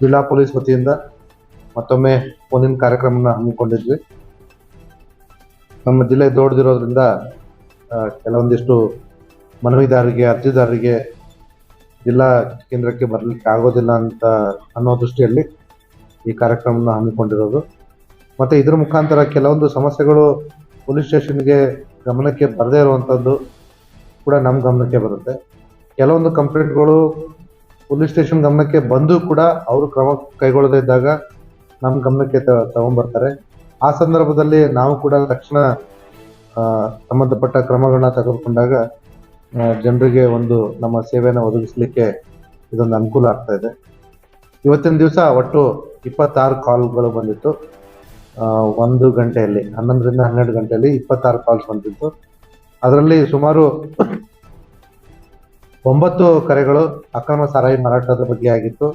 ಜಿಲ್ಲಾ ಪೊಲೀಸ್ ವತಿಯಿಂದ ಮತ್ತೊಮ್ಮೆ ಫೋನಿನ ಕಾರ್ಯಕ್ರಮನ ಹಮ್ಮಿಕೊಂಡಿದ್ವಿ. ನಮ್ಮ ಜಿಲ್ಲೆ ದೊಡ್ಡದಿರೋದ್ರಿಂದ ಕೆಲವೊಂದಿಷ್ಟು ಮನವಿದಾರರಿಗೆ ಅರ್ಜಿದಾರರಿಗೆ ಜಿಲ್ಲಾ ಕೇಂದ್ರಕ್ಕೆ ಬರಲಿಕ್ಕೆ ಆಗೋದಿಲ್ಲ ಅಂತ ಅನ್ನೋ ದೃಷ್ಟಿಯಲ್ಲಿ ಈ ಕಾರ್ಯಕ್ರಮನ ಹಮ್ಮಿಕೊಂಡಿರೋದು. ಮತ್ತು ಇದರ ಮುಖಾಂತರ ಕೆಲವೊಂದು ಸಮಸ್ಯೆಗಳು ಪೊಲೀಸ್ ಸ್ಟೇಷನ್ಗೆ ಗಮನಕ್ಕೆ ಬರದೇ ಇರುವಂಥದ್ದು ಕೂಡ ನಮ್ಮ ಗಮನಕ್ಕೆ ಬರುತ್ತೆ. ಕೆಲವೊಂದು ಕಂಪ್ಲೇಂಟ್ಗಳು ಪೊಲೀಸ್ ಸ್ಟೇಷನ್ ಗಮನಕ್ಕೆ ಬಂದು ಕೂಡ ಅವರು ಕ್ರಮ ಕೈಗೊಳ್ಳದೇ ಇದ್ದಾಗ ನಮ್ಮ ಗಮನಕ್ಕೆ ತಗೊಂಡ್ಬರ್ತಾರೆ. ಆ ಸಂದರ್ಭದಲ್ಲಿ ನಾವು ಕೂಡ ತಕ್ಷಣ ಸಂಬಂಧಪಟ್ಟ ಕ್ರಮಗಳನ್ನ ತೆಗೆದುಕೊಂಡಾಗ ಜನರಿಗೆ ಒಂದು ನಮ್ಮ ಸೇವೆಯನ್ನು ಒದಗಿಸಲಿಕ್ಕೆ ಇದೊಂದು ಅನುಕೂಲ ಆಗ್ತಾ ಇದೆ. ಇವತ್ತಿನ ದಿವಸ ಒಟ್ಟು ಇಪ್ಪತ್ತಾರು ಕಾಲ್ಗಳು ಬಂದಿತ್ತು. ಒಂದು ಗಂಟೆಯಲ್ಲಿ, ಹನ್ನೊಂದರಿಂದ ಹನ್ನೆರಡು ಗಂಟೆಯಲ್ಲಿ ಇಪ್ಪತ್ತಾರು ಕಾಲ್ಸ್ ಬಂದಿತ್ತು. ಅದರಲ್ಲಿ ಸುಮಾರು ಒಂಬತ್ತು ಕರೆಗಳು ಅಕ್ರಮ ಸಾರಾಯಿ ಮಾರಾಟದ ಬಗ್ಗೆ ಆಗಿತ್ತು.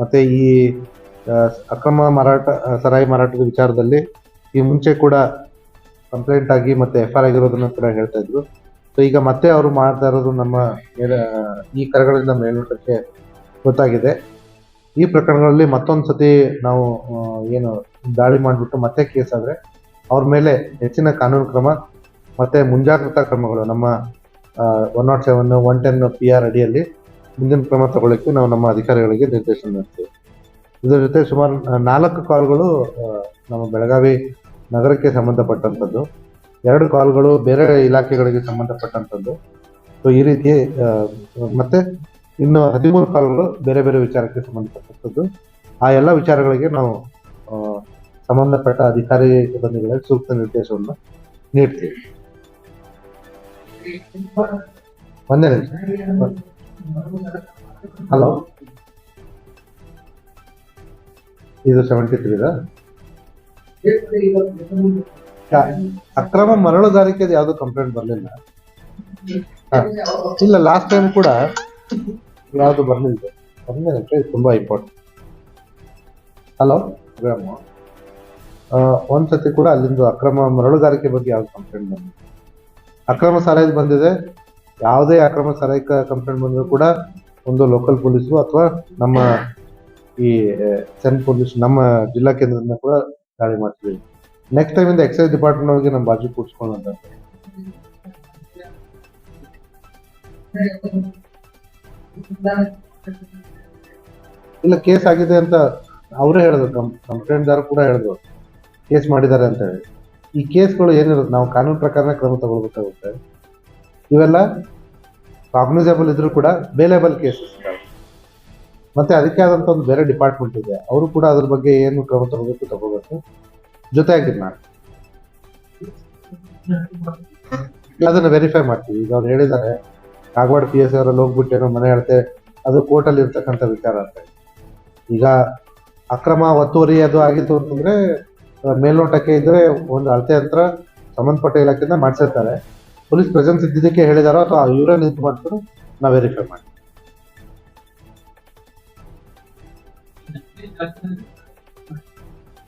ಮತ್ತೆ ಈ ಅಕ್ರಮ ಮಾರಾಟ, ಸರಾಯಿ ಮಾರಾಟದ ವಿಚಾರದಲ್ಲಿ ಈ ಮುಂಚೆ ಕೂಡ ಕಂಪ್ಲೇಂಟ್ ಆಗಿ ಮತ್ತೆ ಎಫ್ ಆರ್ ಆಗಿರೋದನ್ನು ಕೂಡ ಹೇಳ್ತಾ ಇದ್ರು. ಸೊ ಈಗ ಮತ್ತೆ ಅವರು ಮಾಡ್ತಾ ಇರೋದು ನಮ್ಮ ಈ ಕರೆಗಳಿಂದ ಮೇಲ್ನೋಟಕ್ಕೆ ಗೊತ್ತಾಗಿದೆ. ಈ ಪ್ರಕರಣಗಳಲ್ಲಿ ಮತ್ತೊಂದು ಸತಿ ನಾವು ಏನು ದಾಳಿ ಮಾಡಿಬಿಟ್ಟು ಮತ್ತೆ ಕೇಸ್ ಆದರೆ ಅವ್ರ ಮೇಲೆ ಹೆಚ್ಚಿನ ಕಾನೂನು ಕ್ರಮ, ಮತ್ತೆ ಮುಂಜಾಗ್ರತಾ ಕ್ರಮಗಳು ನಮ್ಮ one nought seven one ten P R ಅಡಿಯಲ್ಲಿ ಮುಂದಿನ ಕ್ರಮ ತಗೊಳ್ಳಿಕ್ಕೆ ನಾವು ನಮ್ಮ ಅಧಿಕಾರಿಗಳಿಗೆ ನಿರ್ದೇಶನ ನೀಡ್ತೀವಿ. ಇದರ ಜೊತೆ ಸುಮಾರು ನಾಲ್ಕು ಕಾಲ್ಗಳು ನಮ್ಮ ಬೆಳಗಾವಿ ನಗರಕ್ಕೆ ಸಂಬಂಧಪಟ್ಟಂಥದ್ದು. ಎರಡು ಕಾಲ್ಗಳು ಬೇರೆ ಇಲಾಖೆಗಳಿಗೆ ಸಂಬಂಧಪಟ್ಟಂಥದ್ದು. ಸೊ ಈ ರೀತಿ ಮತ್ತೆ ಇನ್ನು ಹದಿಮೂರು ಕಾಲ್ಗಳು ಬೇರೆ ಬೇರೆ ವಿಚಾರಕ್ಕೆ ಸಂಬಂಧಪಟ್ಟಂಥದ್ದು. ಆ ಎಲ್ಲ ವಿಚಾರಗಳಿಗೆ ನಾವು ಸಂಬಂಧಪಟ್ಟ ಅಧಿಕಾರಿ ಸಿಬ್ಬಂದಿಗಳಿಗೆ ಸೂಕ್ತ ನಿರ್ದೇಶವನ್ನು ನೀಡ್ತೀವಿ. ಒಂದೇ ಹಲೋ ಇದು ಸೆವೆಂಟಿ ತ್ರೀದಾ ಅಕ್ರಮ ಮರಳುಗಾರಿಕೆದು ಯಾವುದು ಕಂಪ್ಲೇಂಟ್ ಬರಲಿಲ್ಲ? ಇಲ್ಲ ಲಾಸ್ಟ್ ಟೈಮ್ ಕೂಡ ಯಾವುದು ಬರಲಿಲ್ಲ. ಇದು ತುಂಬಾ ಇಂಪಾರ್ಟೆಂಟ್ ಹಲೋ ಒಂದ್ಸತಿ ಕೂಡ ಅಲ್ಲಿಂದ ಅಕ್ರಮ ಮರಳುಗಾರಿಕೆ ಬಗ್ಗೆ ಯಾವ್ದು ಕಂಪ್ಲೇಂಟ್ ಬಂದಿಲ್ಲ. ಅಕ್ರಮ ಸಾರಾಯಿ ಬಂದಿದೆ. ಯಾವುದೇ ಅಕ್ರಮ ಸಾರಾಯಿ ಕಂಪ್ಲೇಂಟ್ ಬಂದರೂ ಕೂಡ ಒಂದು ಲೋಕಲ್ ಪೊಲೀಸು ಅಥವಾ ನಮ್ಮ ಈ ಸೆಂಟ್ ಪೊಲೀಸ್ ನಮ್ಮ ಜಿಲ್ಲಾ ಕೇಂದ್ರದಿಂದ ಕೂಡ ದಾಳಿ ಮಾಡ್ತೀವಿ ನೆಕ್ಸ್ಟ್ ಟೈಮ್ ಇಂದ ಎಕ್ಸೈಸ್ ಡಿಪಾರ್ಟ್ಮೆಂಟ್ ಅವರಿಗೆ ನಮ್ಮ ಬಾಜು ಅಂತ. ಇಲ್ಲ, ಕೇಸ್ ಆಗಿದೆ ಅಂತ ಅವರೇ ಹೇಳಿದ್ರು. ಕಂಪ್ಲೇಂಟ್ದಾರ ಕೂಡ ಹೇಳಿದ್ರು. ಕೇಸ್ ಮಾಡಿದ್ದಾರೆ ಅಂತ ಹೇಳಿ. ಈ ಕೇಸ್ಗಳು ಏನಿರುತ್ತೆ, ನಾವು ಕಾನೂನು ಪ್ರಕಾರನೇ ಕ್ರಮ ತಗೊಳ್ಬೇಕಾಗುತ್ತೆ. ಇವೆಲ್ಲ ಕಾಗ್ನಿಸಬಲ್ ಇದ್ರೂ ಕೂಡ ಬೇಲೇಬಲ್ ಕೇಸಸ್ ಮತ್ತೆ ಅದಕ್ಕೆ ಆದಂತ ಒಂದು ಬೇರೆ ಡಿಪಾರ್ಟ್ಮೆಂಟ್ ಇದೆ. ಅವರು ಕೂಡ ಅದ್ರ ಬಗ್ಗೆ ಏನು ಕ್ರಮ ತಗೋಬೇಕು ತಗೋಬೇಕು ಜೊತೆಯಾಗಿ ನಾನು ಅದನ್ನ ವೆರಿಫೈ ಮಾಡ್ತೀವಿ. ಈಗ ಅವ್ರು ಹೇಳಿದ್ದಾರೆ ಕಾಗವಾಡ ಪಿ ಎಸ್ ಅವರಲ್ಲಿ ಹೋಗ್ಬಿಟ್ಟು ಏನೋ ಮನೆ ಹೇಳ್ತೆ ಅದು ಕೋರ್ಟಲ್ಲಿ ಇರ್ತಕ್ಕಂಥ ವಿಚಾರ ಅಂತ ಈಗ ಅಕ್ರಮ ಒತ್ತುವರಿ ಅದು ಆಗಿತ್ತು ಅಂತಂದ್ರೆ ಮೇಲ್ನೋಟಕ್ಕೆ ಇದ್ರೆ ಒಂದು ಅಳತೆ ಯಂತ್ರ ಸಂಬಂಧಪಟ್ಟ ಇಲಾಖೆಯಿಂದ ಮಾಡಿಸಿರ್ತಾರೆ. ಪೊಲೀಸ್ ಪ್ರೆಸೆನ್ಸ್ ಇದ್ದಿದ್ದಕ್ಕೆ ಹೇಳಿದಾರೋ ಅಥವಾ ಇವರೇ ನಿಂತು ಮಾಡ್ತಾರೆ ನಾವು ವೆರಿಫೈ ಮಾಡಿ